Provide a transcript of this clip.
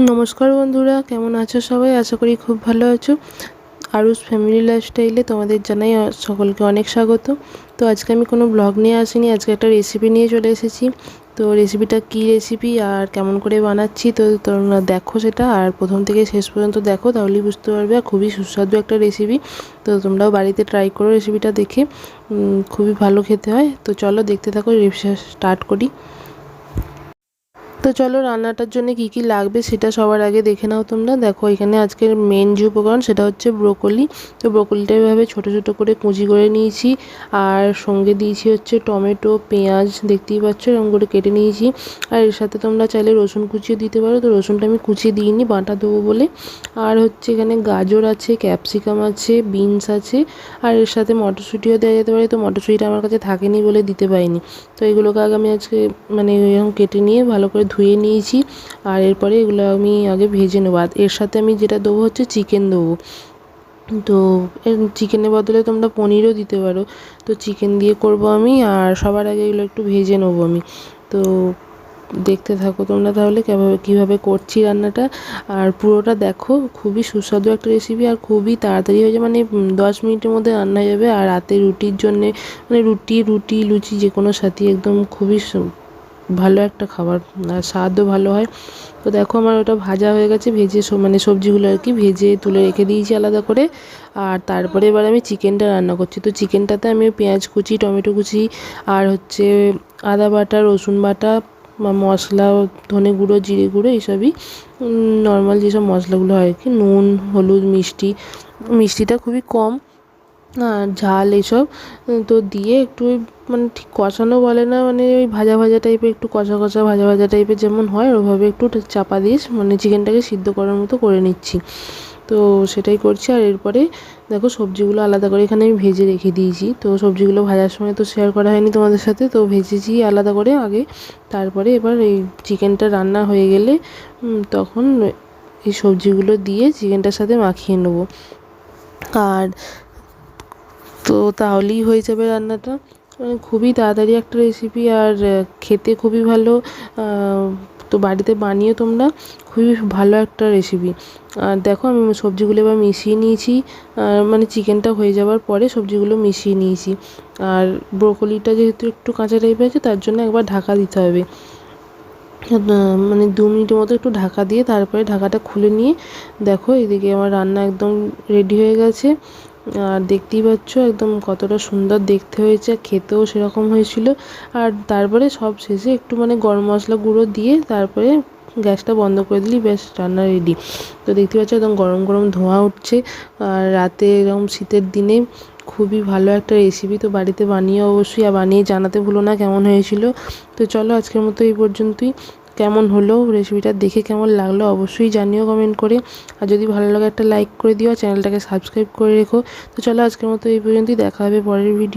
নমস্কার বন্ধুরা, কেমন আছো সবাই? আশা করি খুব ভালো আছো। আরুস ফ্যামিলি লাইফস্টাইলে তোমাদের জানাই সকলকে অনেক স্বাগত। তো আজকে আমি কোনো ব্লগ নিয়ে আসিনি, আজকে একটা রেসিপি নিয়ে চলে এসেছি। তো রেসিপিটা কী রেসিপি আর কেমন করে বানাচ্ছি, তো তোমরা দেখো সেটা। আর প্রথম থেকে শেষ পর্যন্ত দেখো, তাহলেই বুঝতে পারবে। খুবই সুস্বাদু একটা রেসিপি তো তোমরাও বাড়িতে ট্রাই করো রেসিপিটা দেখে। খুবই ভালো খেতে হয়। তো চলো দেখতে থাকো রেসিপি স্টার্ট করি। তো চলো রান্নাটার জন্য কি কি লাগবে সেটা সবার আগে দেখে নাও তোমরা। দেখো, এখানে আজকের মেন যে উপকরণ সেটা হচ্ছে ব্রোকলি। তো ব্রোকলিটা এভাবে ছোটো ছোটো করে কুঁচি করে নিয়েছি আর সঙ্গে দিয়েছি হচ্ছে টমেটো, পেঁয়াজ, দেখতেই পাচ্ছ এরকম করে কেটে নিয়েছি। আর এর সাথে তোমরা চাইলে রসুন কুচিও দিতে পারো। তো রসুনটা আমি কুচিয়ে দিইনি, বাটা দেবো বলে। আর হচ্ছে এখানে গাজর আছে, ক্যাপসিকাম আছে, বিনস আছে। আর এর সাথে মটরশুঁটিও দেওয়া যেতে পারে। তো মটরশুঁটিটা আমার কাছে থাকেনি বলে দিতে পারিনি। তো এগুলোকে আগে আমি আজকে মানে এরকম কেটে নিয়ে ভালো করে ধুয়ে নিয়েছি আর এরপরে এগুলো আমি আগে ভেজে নেব। আর এর সাথে আমি যেটা দেবো হচ্ছে চিকেন দেবো। তো চিকেনের বদলে তোমরা পনিরও দিতে পারো। তো চিকেন দিয়ে করব আমি আর সবার আগে এগুলো একটু ভেজে নেব আমি। তো দেখতে থাকো তোমরা তাহলে কীভাবে কীভাবে করছি রান্নাটা। আর পুরোটা দেখো, খুবই সুস্বাদু একটা রেসিপি আর খুবই তাড়াতাড়ি হয়ে যায়। মানে দশ মিনিটের মধ্যে রান্না যাবে। আর রাতে রুটির জন্যে মানে রুটি রুটি, লুচি যে কোনো সাথে একদম খুবই ভালো একটা খাবার আর স্বাদও ভালো হয়। তো দেখো আমার ওটা ভাজা হয়ে গেছে, ভেজে মানে সবজিগুলো আর কি ভেজে তুলে রেখে দিয়েছি আলাদা করে। আর তারপরে এবার আমি চিকেনটা রান্না করছি। তো চিকেনটাতে আমি পেঁয়াজ কুচি, টমেটো কুচি, আর হচ্ছে আদা বাটা, রসুন বাটা মশলা, ধনে গুঁড়ো, জিরে গুঁড়ো, এইসবই। নর্মাল যেসব মশলাগুলো হয় কি, নুন, হলুদ, মিষ্টি। মিষ্টিটা খুবই কম। ঝাল এসব তো দিয়ে একটু ওই মানে ঠিক কষানো বলে না মানে ওই ভাজা ভাজা টাইপের একটু কষা কষা ভাজা ভাজা টাইপের যেমন হয়, ওভাবে একটু চাপা দিয়ে মানে চিকেনটাকে সিদ্ধ করার মতো করে নিচ্ছি। তো সেটাই করছি, আর এরপরে দেখো সবজিগুলো আলাদা করে এখানে আমি ভেজে রেখে দিয়েছি। তো সবজিগুলো ভাজার সময় তো শেয়ার করা হয়নি তোমাদের সাথে, তো ভেজেছি আলাদা করে আগে। তারপরে এবার এই চিকেনটা রান্না হয়ে গেলে তখন এই সবজিগুলো দিয়ে চিকেনটার সাথে মাখিয়ে নেব। আর তো তাহলেই হয়ে যাবে রান্নাটা। মানে খুবই তাড়াতাড়ি একটা রেসিপি আর খেতে খুবই ভালো তো বাড়িতে বানিয়ে তোমরা। খুবই ভালো একটা রেসিপি আর দেখো আমি সবজিগুলো এবার মিশিয়ে নিয়েছি। মানে চিকেনটা হয়ে যাওয়ার পরে সবজিগুলো মিশিয়ে নিয়েছি। আর ব্রোকলিটা যেহেতু একটু কাঁচা টাইপের আছে, তার জন্য একবার ঢাকা দিতে হবে। মানে দু মিনিটের মতো একটু ঢাকা দিয়ে তারপরে ঢাকাটা খুলে নিয়ে দেখো এদিকে আমার রান্না একদম রেডি হয়ে গেছে। আর দেখতেই পাচ্ছ একদম কতটা সুন্দর দেখতে হয়েছে খেতেও সেরকম হয়েছিল। আর তারপরে সব শেষে একটু মানে গরম মশলা গুঁড়ো দিয়ে তারপরে গ্যাসটা বন্ধ করে দিলি বেশ রান্না রেডি তো দেখতে পাচ্ছ একদম গরম গরম ধোঁয়া উঠছে, আর রাতে এরকম শীতের দিনে খুবই ভালো একটা রেসিপি তো বাড়িতে বানিয়ে অবশ্যই, আর বানিয়ে জানাতে ভুলো না কেমন হয়েছিল। তো চলো আজকের মতো এই পর্যন্তই। কেমন হলো রেসিপিটা দেখে কেমন লাগল অবশ্যই জানিও কমেন্ট করে। আর যদি ভালো লাগে একটা লাইক করে দিও চ্যানেলটাকে সাবস্ক্রাইব করে রেখো। তো চলো আজকের মতো এই পর্যন্তই, দেখা হবে পরের ভিডিও